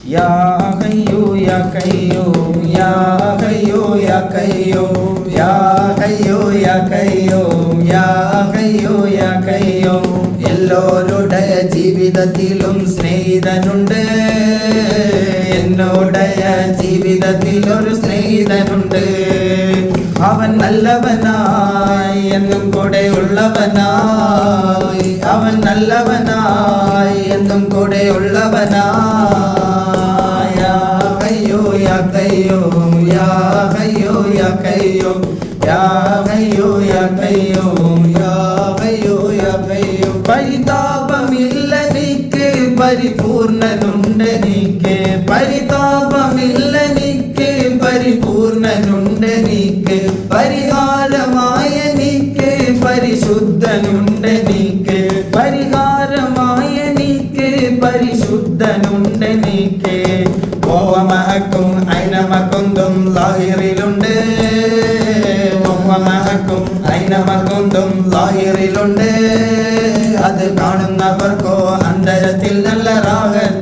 يا حي يا قيوم يا حي يا قيوم يا حي يا قيوم يا حي يا قيوم എല്ലോരുടെ ജീവിതത്തിലും സ്നേഹിതനുണ്ട് എന്നോടയ ജീവിതത്തിൽ ഒരു സ്നേഹിതനുണ്ട് അവൻ നല്ലവനായി എന്നും കൂടെ ഉള്ളവനായി അവൻ നല്ലവനായി എന്നും കൂടെ ഉള്ളവനായി യാ ഹയ്യോ യാ കയ്യോം യാ ഹയ്യോ യാ കയ്യോം യാ ഹയ്യോ യാ കയ്യോം യാ കയ്യോം പരിതാപമില്ല നീക്ക് പരിപൂർണനുണ്ട് നീക്ക് പരിതാപമില്ല നീക്ക് പരിപൂർണനുണ്ട് നീക്ക് പരിഹാരമായ നീക്ക് പരിശുദ്ധനുണ്ട് നീക്ക് ഓവമഹക്കും ഐനമക്കുന്തും ലാഹിറിലുണ്ട്. ഓവമഹക്കും ഐനമക്കുന്തും ലാഹിറിലുണ്ട്. അത് കാണുന്നവർക്കോ അന്തരത്തിൽ നല്ല രാഹത്ത്